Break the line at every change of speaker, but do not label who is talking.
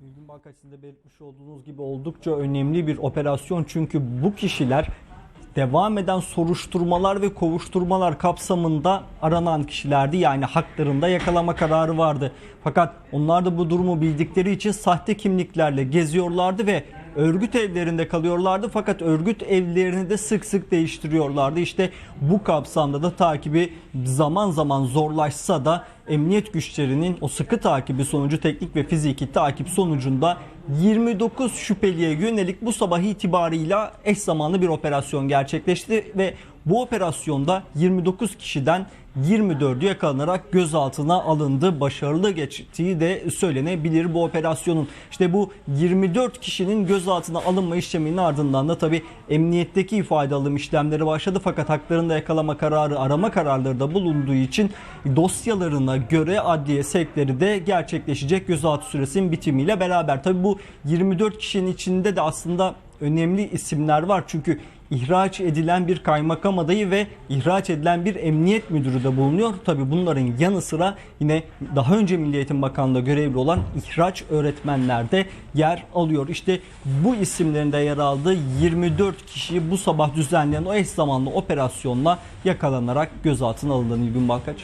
Bilgin Balkaç sizin de belirtmiş olduğunuz gibi oldukça önemli bir operasyon. Çünkü bu kişiler devam eden soruşturmalar ve kovuşturmalar kapsamında aranan kişilerdi. Yani haklarında yakalama kararı vardı. Fakat onlar da bu durumu bildikleri için sahte kimliklerle geziyorlardı ve örgüt evlerinde kalıyorlardı. Fakat örgüt evlerini de sık sık değiştiriyorlardı. İşte bu kapsamda da takibi zaman zaman zorlaşsa da emniyet güçlerinin o sıkı takibi sonucu teknik ve fiziki takip sonucunda 29 şüpheliye yönelik bu sabah itibarıyla eş zamanlı bir operasyon gerçekleşti ve bu operasyonda 29 kişiden 24'ü yakalanarak gözaltına alındı. Başarılı geçtiği de söylenebilir bu operasyonun. İşte bu 24 kişinin gözaltına alınma işleminin ardından da tabi emniyetteki ifade alım işlemleri başladı. Fakat haklarında yakalama kararı, arama kararları da bulunduğu için dosyalarına göre adliye sevkleri de gerçekleşecek gözaltı süresinin bitimiyle beraber. Tabi bu 24 kişinin içinde de aslında önemli isimler var. Çünkü ihraç edilen bir kaymakam adayı ve ihraç edilen bir emniyet müdürü de bulunuyor. Tabi bunların yanı sıra yine daha önce Milli Eğitim Bakanlığı'nda görevli olan ihraç öğretmenler de yer alıyor. İşte bu isimlerin de yer aldığı 24 kişi bu sabah düzenlenen o eş zamanlı operasyonla yakalanarak gözaltına alındı Nilgün Balkaç.